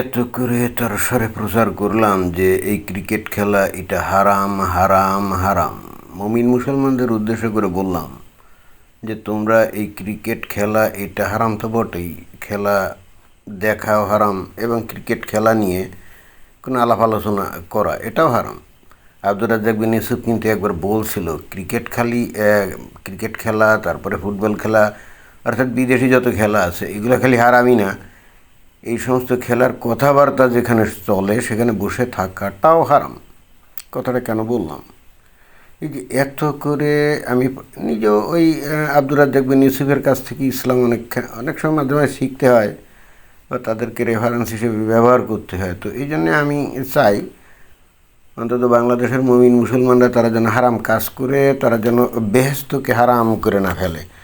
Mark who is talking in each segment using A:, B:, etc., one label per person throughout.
A: এত করে তার সারে প্রচার করলাম যে এই ক্রিকেট খেলা এটা হারাম হারাম হারাম। মমিন মুসলমানদের উদ্দেশ্য করে বললাম যে তোমরা এই ক্রিকেট খেলা এটা হারাম তো বটেই। খেলা দেখাও হারাম এবং ক্রিকেট খেলা নিয়ে কোনো আলাপ আলোচনা করা এটাও হারাম। আব্দুর রাজ্জাক বিন ইউসুফ কিন্তু একবার বলছিল, ক্রিকেট খালি ক্রিকেট খেলা, তারপরে ফুটবল খেলা, অর্থাৎ বিদেশি যত খেলা আছে, এগুলো খালি হারামই না। এই সমস্ত খেলার কথাবার্তা যেখানে চলে সেখানে বসে থাকাটাও হারাম। কথাটা কেন বললাম? এই যে এত করে আমি নিজেও ওই আহ, আব্দুর রাজ্জাক বিন ইউসুফের কাছ থেকে ইসলাম অনেক অনেক সময় মাঝে শিখতে হয় বা তাদেরকে রেফারেন্স হিসেবে ব্যবহার করতে হয়। তো এই জন্যে আমি চাই অন্তত বাংলাদেশের মমিন মুসলমানরা তারা যেন হারাম কাজ করে তারা যেন বেহেস্তকে হারাম করে না ফেলে।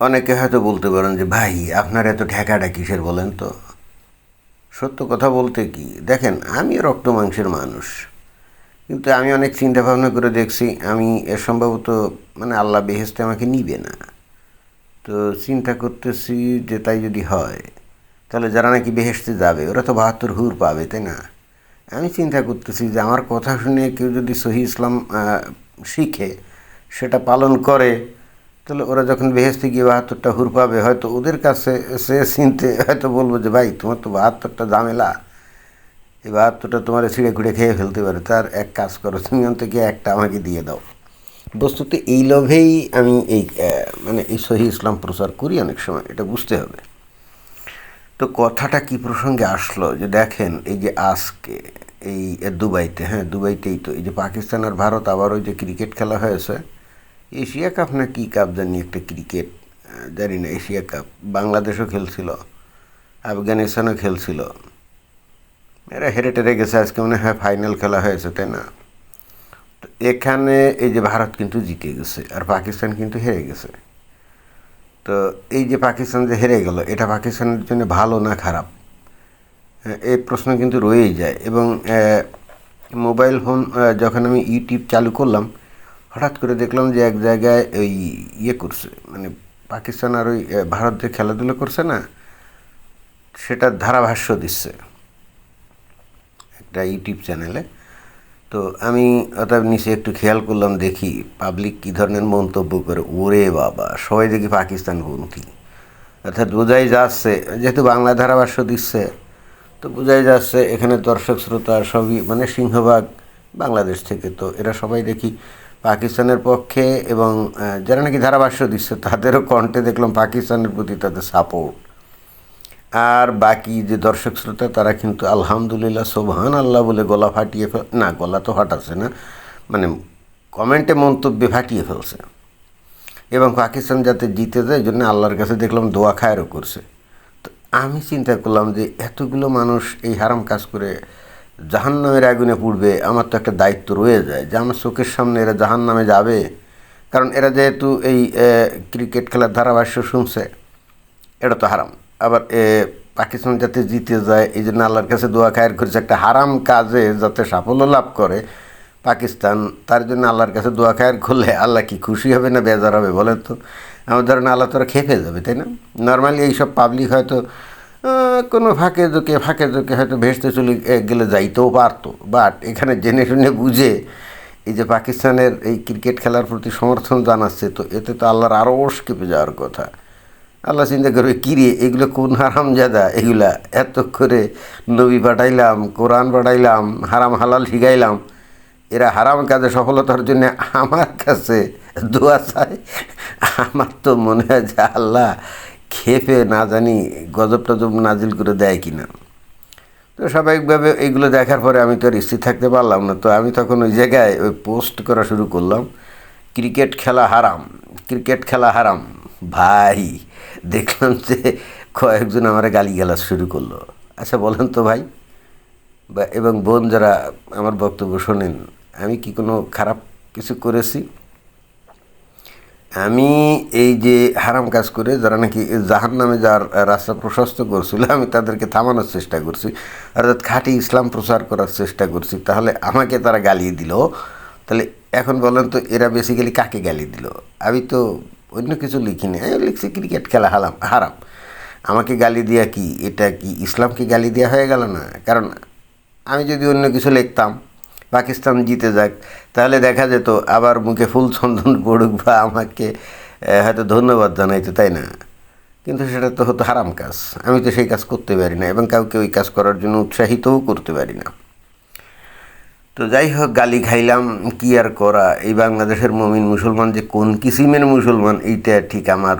A: অনেকে হয়তো বলতে পারেন যে, ভাই, আপনার এত ঠেকাটা কিসের বলেন তো? সত্য কথা বলতে কি? দেখেন আমি রক্ত মাংসের মানুষ। কিন্তু আমি অনেক চিন্তা ভাবনা করে দেখছি, আমি এ সম্ভবত মানে আল্লাহ বেহেস্তে আমাকে নিবে না। তো চিন্তা করতেছি যে, তাই যদি হয়, তাহলে যারা নাকি বেহেস্তে যাবে, ওরা তো বাহাত্তর হুর পাবে, তাই না? আমি চিন্তা করতেছি যে, আমার কথা শুনে কেউ যদি সহি ইসলাম শিখে, সেটা পালন করে তাহলে ওরা যখন বেহেস্তে গিয়ে বাহাত্তরটা হুর পাবে, হয়তো ওদের কাছে সে চিনতে হয়তো বলব যে, ভাই, তোমার তো বাহাত্তরটা ঝামেলা। এই বাহাত্তরটা তোমার ছিঁড়ে খুঁড়ে খেয়ে ফেলতে পারে। তার এক কাজ করো, তুমি অন্তত একটা আমাকে দিয়ে দাও। বস্তুত এই লোভেই আমি এই মানে এই সহি ইসলাম প্রচার করি অনেক সময়, এটা বুঝতে হবে। তো কথাটা কি প্রসঙ্গে আসলো যে, দেখেন, এই যে আজকে, এই দুবাইতে হ্যাঁ দুবাইতেই তো, এই যে পাকিস্তান আর ভারত আবার ওই যে ক্রিকেট খেলা হয়েছে এশিয়া কাপ না কী কাপ জানি একটা ক্রিকেট জানি না এশিয়া কাপ। বাংলাদেশও খেলছিল আফগানিস্তানও খেলছিল। এরা হেরে টেরে গেছে আজকে মনে হয় ফাইনাল খেলা হয়েছে তাই না? তো এখানে এই যে ভারত কিন্তু জিতে গেছে আর পাকিস্তান কিন্তু হেরে গেছে। তো এই যে পাকিস্তান যে হেরে গেল এটা পাকিস্তানের জন্য ভালো না খারাপ? হ্যাঁ, এই প্রশ্ন কিন্তু রয়েই যায়। এবং মোবাইল ফোন যখন আমি ইউটিউব চালু করলাম হঠাৎ করে দেখলাম যে এক জায়গায় ওই ইয়ে করছে মানে পাকিস্তান আর ওই ভারত যে খেলাধুলো করছে না, সেটার ধারাভাষ্য দিচ্ছে একটা ইউটিউব চ্যানেলে। তো আমি অর্থাৎ নিচে একটু খেয়াল করলাম, দেখি পাবলিক কী ধরনের মন্তব্য করে। ওরে বাবা, সবাই দেখি পাকিস্তানপন্থী অর্থাৎ বোঝাই যাচ্ছে, যেহেতু বাংলা ধারাভাষ্য দিচ্ছে, তো বোঝাই যাচ্ছে এখানে দর্শক শ্রোতা সবই মানে সিংহভাগ বাংলাদেশ থেকে। তো এরা সবাই দেখি পাকিস্তানের পক্ষে এবং যারা নাকি ধারাভাষ্য দিচ্ছে, তাদেরও কণ্ঠে দেখলাম পাকিস্তানের প্রতি তাদের সাপোর্ট আর বাকি যে দর্শক শ্রোতা, তারা কিন্তু আলহামদুলিল্লাহ সোবহান আল্লাহ বলে গলা ফাটিয়ে ফেল, না, গলা তো ফাটাচ্ছে না মানে কমেন্টে মন্তব্যে ফাটিয়ে ফেলছে। এবং পাকিস্তান যাতে জিতে যায় জন্য আল্লাহর কাছে দেখলাম দোয়া খায়েরও করছে। তো আমি চিন্তা করলাম যে, এতগুলো মানুষ এই হারাম কাজ করে জাহান নামের আগুনে পুড়বে, আমার তো একটা দায়িত্ব রয়ে যায় যে আমার চোখের সামনে এরা জাহান নামে যাবে। কারণ এরা যেহেতু এই ক্রিকেট খেলার ধারাভাষ্য শুনছে, এটা তো হারাম। আবার পাকিস্তান যাতে জিতে যায়, এই জন্য আল্লাহর কাছে দোয়া খায়ের করেছে, একটা হারাম কাজে যাতে সাফল্য লাভ করে পাকিস্তান, তার জন্য আল্লাহর কাছে দোয়া খায়ের করলে আল্লাহ কি খুশি হবে না বেজার হবে বলেন তো? আমার ধরেন আল্লাহ তোরা খেপে যাবে তাই না? নর্মালি এইসব পাবলিক হয়তো কোনো ফাঁকে জোকে ফাঁকে জোকে হয়তো ভেসতে চলে গেলে যাইতেও পারতো। বাট এখানে জেনে শুনে বুঝে এই যে পাকিস্তানের এই ক্রিকেট খেলার প্রতি সমর্থন জানাচ্ছে, তো এতে তো আল্লাহর আরও কেঁপে যাওয়ার কথা। আল্লাহ চিন্তা করবে কিরে এগুলো কোন হারাম জাদা এগুলা এত করে নবী পাঠাইলাম, কোরআন পাঠাইলাম, হারাম হালাল শিখাইলাম। এরা হারাম কাজে সফলতার জন্য আমার কাছে দোয়া চায়। আমার তো মনে হয় যে আল্লাহ খেপে না জানি গজব টজব নাজিল করে দেয় কিনা। তো স্বাভাবিকভাবে এইগুলো দেখার পরে আমি তো আর স্থির থাকতে পারলাম না। তো আমি তখন ওই জায়গায় ওই পোস্ট করা শুরু করলাম, ক্রিকেট খেলা হারাম, ক্রিকেট খেলা হারাম। ভাই, দেখলাম যে কয়েকজন আমার গালিগালাজ শুরু করল। আচ্ছা বলেন তো ভাই। এবং বোন যারা আমার বক্তব্য শোনেন, আমি কি কোনো খারাপ কিছু করেছি? আমি এই যে হারাম কাজ করে যারা নাকি জাহান নামে যার রাস্তা প্রশস্ত করছিল, আমি তাদেরকে থামানোর চেষ্টা করছি। অর্থাৎ খাঁটি ইসলাম প্রচার করার চেষ্টা করছি। তাহলে আমাকে তারা গালিয়ে দিল। তাহলে এখন বলেন তো, এরা বেসিক্যালি কাকে গালি দিল? আমি তো অন্য কিছু লিখিনি আমি লিখছি ক্রিকেট খেলা হারাম হারাম। আমাকে গালি দেওয়া কি? এটা কি ইসলামকে গালি দেওয়া হয়ে গেল না? কারণ আমি যদি অন্য কিছু লিখতাম পাকিস্তান জিতে যাক, তাহলে দেখা যেত আবার মুখে ফুল চন্দন পড়ুক বা আমাকে হয়তো ধন্যবাদ জানাইতো, তাই না? কিন্তু সেটা তো হতো হারাম কাজ। আমি তো সেই কাজ করতে পারি না এবং কাউকে ওই কাজ করার জন্য উৎসাহিতও করতে পারি না। তো যাই হোক, গালি খাইলাম, কি আর করা? এই বাংলাদেশের মমিন মুসলমান যে কোন কিসিমের মুসলমান, এইটা ঠিক আমার,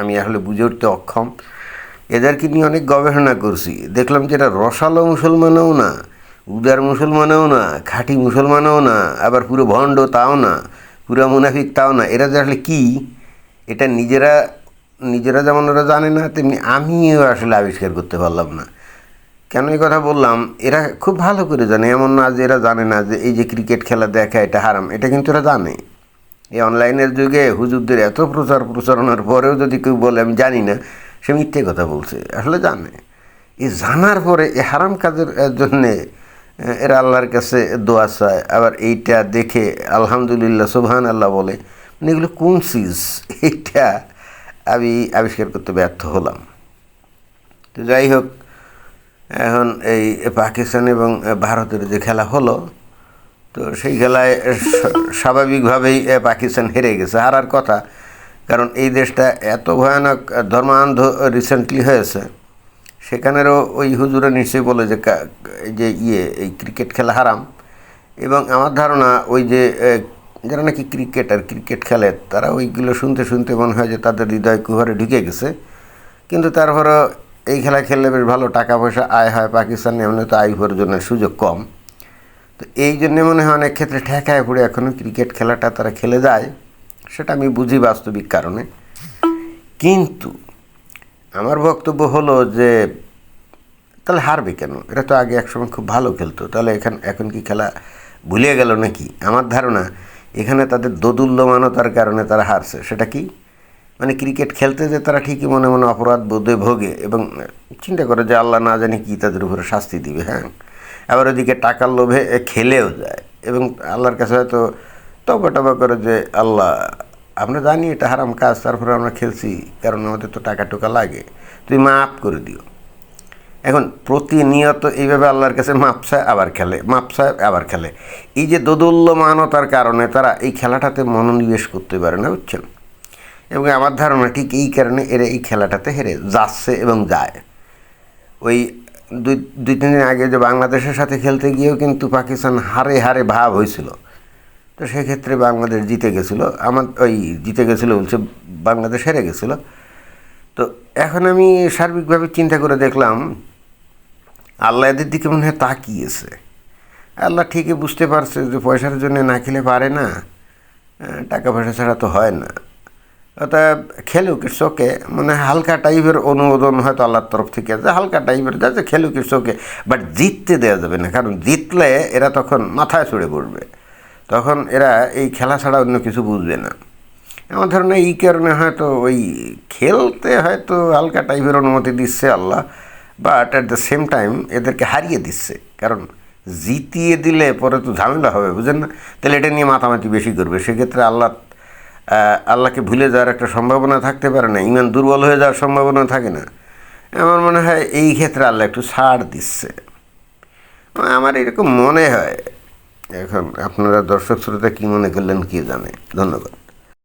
A: আমি আসলে বুঝে উঠতে অক্ষম। এদেরকে নিয়ে অনেক গবেষণা করছি। দেখলাম যে এটা রসালো মুসলমানও না। উদার মুসলমানও না, খাঁটি মুসলমানও না, আবার পুরো ভণ্ড তাও না, পুরো মুনাফিক তাও না। এরা যে আসলে কী? এটা নিজেরা নিজেরা যেমন ওরা জানে না, তেমনি আমিও আসলে আবিষ্কার করতে পারলাম না। কেন এই কথা বললাম? এরা খুব ভালো করে জানে, এমন না যে এরা জানে না যে এই যে ক্রিকেট খেলা দেখা, এটা হারাম, এটা কিন্তু এরা জানে। এই অনলাইনের যুগে হুজুরদের এত প্রচার প্রচারণার পরেও যদি কেউ বলে, আমি জানি না সে মিথ্যে কথা বলছে, আসলে জানে। এই জানার পরে এই হারাম কাজের জন্যে এরা আল্লাহর কাছে দোয়া চায়। আবার এইটা দেখে আলহামদুলিল্লাহ সুবহান আল্লাহ বলে মানে এগুলো কোন চিজ? এইটা আমি আবিষ্কার করতে ব্যর্থ হলাম। তো যাই হোক, এখন এই পাকিস্তান এবং ভারতের যে খেলা হলো, তো সেই খেলায় স্বাভাবিকভাবেই পাকিস্তান হেরে গেছে। হারার কথা, কারণ এই দেশটা এত ভয়ানক ধর্মান্ধ রিসেন্টলি হয়েছে। সেখানেরও ওই হুজুরা নিশ্চয়ই বলে যে যে ইয়ে এই ক্রিকেট খেলা হারাম। এবং আমার ধারণা ওই যে যারা নাকি ক্রিকেটার, ক্রিকেট খেলে, তারা ওইগুলো শুনতে শুনতে মনে হয় যে তাদের হৃদয় কুহরে ঢুকে গেছে। কিন্তু তারপরও এই খেলা খেললে বেশ ভালো টাকা পয়সা আয় হয়, পাকিস্তানে এমনি তো আয় উপার্জনের সুযোগ কম। তো এই জন্যে মনে হয় অনেক ক্ষেত্রে ঠেকায় পড়ে এখনও ক্রিকেট খেলাটা তারা খেলে যায়, সেটা আমি বুঝি বাস্তবিক কারণে। কিন্তু আমার বক্তব্য হলো যে, তাহলে হারবে কেন? এটা তো আগে একসময় খুব ভালো খেলতো। তাহলে এখান এখন কি খেলা ভুলিয়ে গেল নাকি? আমার ধারণা, এখানে তাদের দোদুল্যমানতার কারণে তারা হারছে। সেটা কি? মানে ক্রিকেট খেলতে যে তারা ঠিকই মনে মনে অপরাধ বোধে ভোগে এবং চিন্তা করে যে আল্লাহ না জানি কী তাদের উপরে শাস্তি দিবে হ্যাঁ? আবার ওদিকে টাকার লোভে খেলেও যায় এবং আল্লাহর কাছে হয়তো তবা টবা করে যে, আল্লাহ আমরা জানি এটা হারাম কাজ, তারপরে আমরা খেলছি, কারণ আমাদের তো টাকা টোকা লাগে। তুই মাফ করে দিও। এখন প্রতিনিয়ত এইভাবে আল্লাহর কাছে মাপসায় আবার খেলে মাপসায় আবার খেলে। এই যে দোদুল্যমানতার কারণে তারা এই খেলাটাতে মনোনিবেশ করতে পারে না, বুঝছেন? এবং আমার ধারণা ঠিক এই কারণে এরা এই খেলাটাতে হেরে যাচ্ছে এবং যায়। ওই দুই দুই, তিন দিন আগে যে বাংলাদেশের সাথে খেলতে গিয়েও কিন্তু পাকিস্তান হারে হারে ভাব হয়েছিল। তো সেক্ষেত্রে বাংলাদেশ জিতে গেছিল। আমার ওই জিতে গেছিল বলছে বাংলাদেশ হেরে গেছিল। তো এখন আমি সার্বিকভাবে চিন্তা করে দেখলাম, আল্লাহ এদের দিকে মনে হয় তাকিয়েছে। আল্লাহ ঠিকই বুঝতে পারছে যে পয়সার জন্য না খেলে পারে না টাকা পয়সা ছাড়া তো হয় না। অতএব খেলুক ইটসোকে মানে হালকা টাইপের অনুমোদন হয়তো আল্লাহর তরফ থেকে আছে, হালকা টাইপের যাচ্ছে খেলুক ইটসোকে বাট জিততে দেওয়া যাবে না, কারণ জিতলে এরা তখন মাথায় চড়ে পড়বে। তখন এরা এই খেলা ছাড়া অন্য কিছু বুঝবে না। আমার ধারণা এই কারণে হয়তো ওই খেলতে হয়তো হালকা টাইপের অনুমতি দিচ্ছে Allah but at the same time এদেরকে হারিয়ে দিচ্ছে। কারণ জিতিয়ে দিলে পরে তো ঝামেলা হবে, বুঝেন না? তাহলে এটা নিয়ে মাতামাতি বেশি করবে। সেক্ষেত্রে আল্লাহ আল্লাহকে ভুলে যাওয়ার একটা সম্ভাবনা থাকতে পারে না। ইমান দুর্বল হয়ে যাওয়ার সম্ভাবনা থাকে না। আমার মনে হয় এই ক্ষেত্রে আল্লাহ একটু ছাড় দিচ্ছে। আমার এরকম মনে হয়। এখন আপনারা দর্শক শ্রোতা কী মনে করলেন কী জানে? ধন্যবাদ।